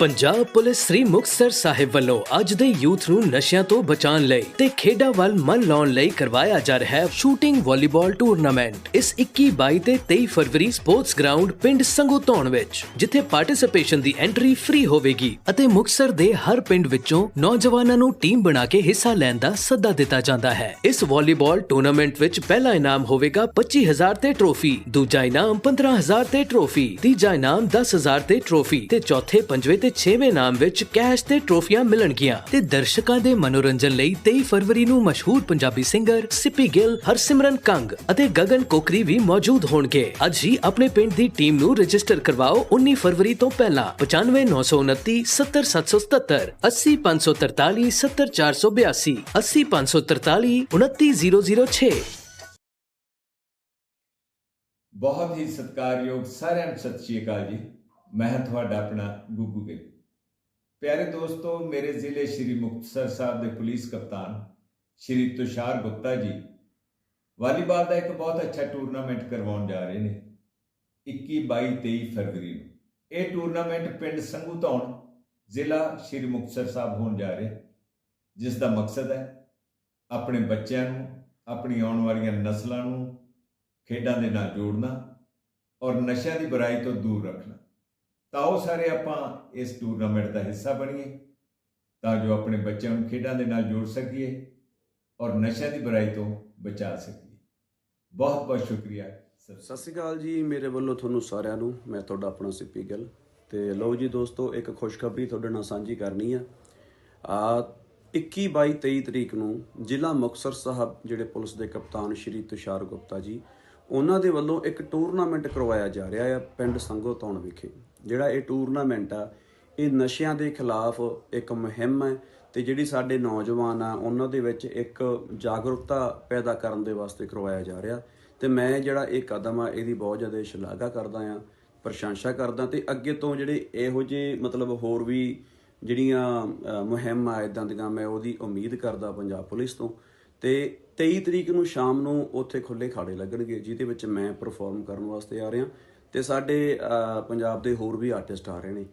Punjab police ਸ੍ਰੀ ਮੁਕਤਸਰ ਸਾਹਿਬ ਵੱਲੋਂ ਅੱਜ ਦੇ ਯੂਥ ਨੂੰ ਨਸ਼ਿਆਂ ਤੋਂ ਬਚਾਉਣ ਲਈ ਤੇ ਖੇਡਾਂ ਵੱਲ ਮਨ ਲਾਉਣ ਲਈ ਕਰਵਾਇਆ ਜਾ ਰਿਹਾ ਹੈ ਸ਼ੂਟਿੰਗ ਵਾਲੀਬਾਲ ਟੂਰਨਾਮੈਂਟ। ਇਸ 21 22 ਤੇ 23 ਫਰਵਰੀ ਸਪੋਰਟਸ ਗਰਾਊਂਡ ਪਿੰਡ ਸੰਗੋਧੌਣ ਵਿੱਚ, ਜਿੱਥੇ ਪਾਰਟਿਸਿਪੇਸ਼ਨ ਦੀ ਐਂਟਰੀ ਫ੍ਰੀ ਹੋਵੇਗੀ ਅਤੇ ਮੁਕਤਸਰ ਦੇ ਹਰ ਪਿੰਡ ਵਿੱਚੋਂ ਨੌਜਵਾਨਾਂ ਨੂੰ ਟੀਮ ਬਣਾ ਕੇ ਹਿੱਸਾ ਲੈਣ ਦਾ ਸੱਦਾ ਦਿੱਤਾ ਜਾਂਦਾ ਹੈ। ਇਸ ਵਾਲੀਬਾਲ ਟੂਰਨਾਮੈਂਟ ਵਿੱਚ ਪਹਿਲਾ ਇਨਾਮ ਹੋਵੇਗਾ 25000 ਤੇ ਟਰੋਫੀ, ਦੂਜਾ ਇਨਾਮ 15000 ਤੇ ਟਰੋਫੀ, ਤੀਜਾ ਇਨਾਮ 10000 ਤੇ ਟਰੋਫੀ ਤੇ ਚੌਥੇ, ਪੰਜਵੇਂ ਤੇ ਛੇਵੇਂ ਨਾਮ ਵਿੱਚ ਕੈਸ਼ ਤੇ ਟਰੋਫੀਆਂ ਮਿਲਣਗੀਆਂ ਤੇ ਦਰਸ਼ਕਾਂ ਦੇ ਮਨੋਰੰਜਨ ਲਈ 23 ਫਰਵਰੀ ਨੂੰ ਮਸ਼ਹੂਰ ਪੰਜਾਬੀ ਸਿੰਗਰ ਸਿੱਪੀ ਗਿੱਲ, ਹਰਸਿਮਰਨ ਕੰਗ ਅਤੇ ਗਗਨ ਕੋਕਰੀ ਵੀ ਮੌਜੂਦ ਹੋਣਗੇ। ਅੱਜ ਹੀ ਆਪਣੇ ਪਿੰਡ ਦੀ ਟੀਮ ਨੂੰ ਰਜਿਸਟਰ ਕਰਵਾਓ 19 ਫਰਵਰੀ ਤੋਂ ਪਹਿਲਾਂ 95929 70777 80543 70482 80543 29006 ਬਹੁਤ ਹੀ ਸਤਿਕਾਰਯੋਗ ਸਾਰਿਆਂ ਨੂੰ ਸਤਿ ਸ਼੍ਰੀ ਅਕਾਲ ਜੀ। ਮੈਂ ਤੁਹਾਡਾ ਆਪਣਾ ਗੁੱਗੂ ਗਿੱਲ। ਪਿਆਰੇ ਦੋਸਤੋ, ਮੇਰੇ ਜ਼ਿਲ੍ਹੇ ਸ਼੍ਰੀ ਮੁਕਤਸਰ ਸਾਹਿਬ ਦੇ ਪੁਲਿਸ ਕਪਤਾਨ ਸ਼੍ਰੀ ਤੁਸ਼ਾਰ ਗੁਪਤਾ ਜੀ, ਵਾਲੀਬਾਲ ਦਾ ਇੱਕ ਬਹੁਤ ਅੱਛਾ ਟੂਰਨਾਮੈਂਟ ਕਰਵਾਉਣ ਜਾ ਰਹੇ ਨੇ 21 22 23 ਫਰਵਰੀ ਨੂੰ। ਇਹ ਟੂਰਨਾਮੈਂਟ ਪਿੰਡ ਸੰਘੂ ਧੌਣ ਜ਼ਿਲ੍ਹਾ ਸ਼੍ਰੀ ਮੁਕਤਸਰ ਸਾਹਿਬ ਹੋਣ ਜਾ ਰਿਹਾ, ਜਿਸ ਦਾ ਮਕਸਦ ਹੈ ਆਪਣੇ ਬੱਚਿਆਂ ਨੂੰ, ਆਪਣੀ ਆਉਣ ਵਾਲੀਆਂ ਨਸਲਾਂ ਨੂੰ ਖੇਡਾਂ ਦੇ ਨਾਲ ਜੋੜਨਾ ਔਰ ਨਸ਼ਿਆਂ ਦੀ ਬੁਰਾਈ ਤੋਂ ਦੂਰ ਰੱਖਣਾ। ਤਾਂ ਉਹ ਸਾਰੇ ਆਪਾਂ ਇਸ ਟੂਰਨਾਮੈਂਟ ਦਾ ਹਿੱਸਾ ਬਣੀਏ, ਤਾਂ ਜੋ ਆਪਣੇ ਬੱਚਿਆਂ ਨੂੰ ਖੇਡਾਂ ਦੇ ਨਾਲ ਜੋੜ ਸਕੀਏ ਔਰ ਨਸ਼ਿਆਂ ਦੀ ਬੁਰਾਈ ਤੋਂ ਬਚਾ ਸਕੀਏ। ਬਹੁਤ ਬਹੁਤ ਸ਼ੁਕਰੀਆ, ਸਰ। ਸਤਿ ਸ਼੍ਰੀ ਅਕਾਲ ਜੀ, ਮੇਰੇ ਵੱਲੋਂ ਤੁਹਾਨੂੰ ਸਾਰਿਆਂ ਨੂੰ, ਮੈਂ ਤੁਹਾਡਾ ਆਪਣਾ ਸਿੱਪੀ ਗਿੱਲ। ਤੇ ਲਓ ਜੀ ਦੋਸਤੋ, ਇੱਕ ਖੁਸ਼ਖਬਰੀ ਤੁਹਾਡੇ ਨਾਲ ਸਾਂਝੀ ਕਰਨੀ ਆ। ਆ 21 22 23 ਤਰੀਕ ਨੂੰ ਜ਼ਿਲ੍ਹਾ ਮੁਕਤਸਰ ਸਾਹਿਬ, ਜਿਹੜੇ ਪੁਲਿਸ ਦੇ ਕਪਤਾਨ ਸ਼੍ਰੀ ਤੁਸ਼ਾਰ ਗੁਪਤਾ ਜੀ ਉਹਨਾਂ ਦੇ ਵੱਲੋਂ ਇੱਕ ਟੂਰਨਾਮੈਂਟ ਕਰਵਾਇਆ ਜਾ ਰਿਹਾ ਆ ਪਿੰਡ ਸੰਗੋਤੌਣ ਵਿਖੇ ਜਿਹੜਾ ਇਹ ਟੂਰਨਾਮੈਂਟ ਆ ਇਹ ਨਸ਼ਿਆਂ ਦੇ ਖਿਲਾਫ ਇੱਕ ਮੁਹਿੰਮ ਹੈ ਤੇ ਜਿਹੜੀ ਸਾਡੇ ਨੌਜਵਾਨ ਆ ਉਹਨਾਂ ਦੇ ਵਿੱਚ ਇੱਕ ਜਾਗਰੂਕਤਾ ਪੈਦਾ ਕਰਨ ਦੇ ਵਾਸਤੇ ਕਰਵਾਇਆ ਜਾ ਰਿਹਾ ਤੇ ਮੈਂ ਜਿਹੜਾ ਇਹ ਕਦਮ ਆ ਇਹਦੀ ਬਹੁਤ ਜ਼ਿਆਦਾ ਸ਼ਲਾਘਾ ਕਰਦਾ ਆ ਪ੍ਰਸ਼ੰਸਾ ਕਰਦਾ ਤੇ ਅੱਗੇ ਤੋਂ ਜਿਹੜੇ ਇਹੋ ਜਿਹੇ ਮਤਲਬ ਹੋਰ ਵੀ ਜਿਹੜੀਆਂ ਅ, ਮੁਹਿੰਮਾਂ ਇਦਾਂ ਦੀਆਂ ਮੈਂ ਉਹਦੀ ਉਮੀਦ ਕਰਦਾ ਪੰਜਾਬ ਪੁਲਿਸ ਤੋਂ ਤੇ 23 ਤਰੀਕ ਨੂੰ ਸ਼ਾਮ ਨੂੰ ਉੱਥੇ ਖੁੱਲੇ ਖਾੜੇ ਲੱਗਣਗੇ, ਜਿਹਦੇ ਵਿੱਚ ਮੈਂ ਪਰਫਾਰਮ ਕਰਨ ਵਾਸਤੇ ਆ ਰਿਹਾ। ਤੇ ਸਾਡੇ ਪੰਜਾਬ ਦੇ ਹੋਰ ਵੀ ਆਰਟਿਸਟ ਆ ਰਹੇ ਨੇ।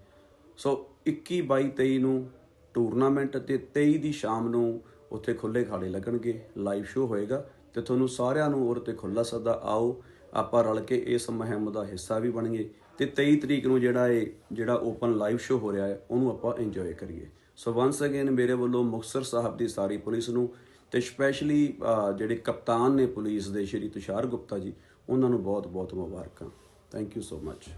ਸੋ 21 22 23 ਨੂੰ ਟੂਰਨਾਮੈਂਟ ਤੇ 23 ਦੀ ਸ਼ਾਮ ਨੂੰ ਉੱਥੇ ਖੁੱਲੇ ਖਾੜੇ ਲੱਗਣਗੇ ਲਾਈਵ ਸ਼ੋਅ ਹੋਏਗਾ। ਤੇ ਤੁਹਾਨੂੰ ਸਾਰਿਆਂ ਨੂੰ ਉਹਦੇ ਤੇ ਖੁੱਲਾ ਸੱਦਾ, ਆਓ, ਆਪਾਂ ਰਲ ਕੇ ਇਸ ਮੁਹਿੰਮ ਦਾ ਹਿੱਸਾ ਵੀ ਬਣੀਏ। ਤੇ 23 ਤਰੀਕ ਨੂੰ ਜਿਹੜਾ ਇਹ, ਜਿਹੜਾ ਓਪਨ ਲਾਈਵ ਸ਼ੋਅ ਹੋ ਰਿਹਾ ਹੈ, ਉਹਨੂੰ ਆਪਾਂ ਇੰਜੋਏ ਕਰੀਏ। ਸੋ ਵਾਂਸ ਅਗੇਨ ਮੇਰੇ ਵੱਲੋਂ ਮੁਕਤਸਰ ਸਾਹਿਬ ਦੀ ਸਾਰੀ ਪੁਲਿਸ ਨੂੰ ਤੇ ਸਪੈਸ਼ਲੀ ਜਿਹੜੇ ਕਪਤਾਨ ਨੇ ਪੁਲਿਸ ਦੇ, ਸ਼੍ਰੀ ਤੁਸ਼ਾਰ ਗੁਪਤਾ ਜੀ, ਉਹਨਾਂ ਨੂੰ ਬਹੁਤ ਬਹੁਤ ਮੁਬਾਰਕਾਂ। Thank you so much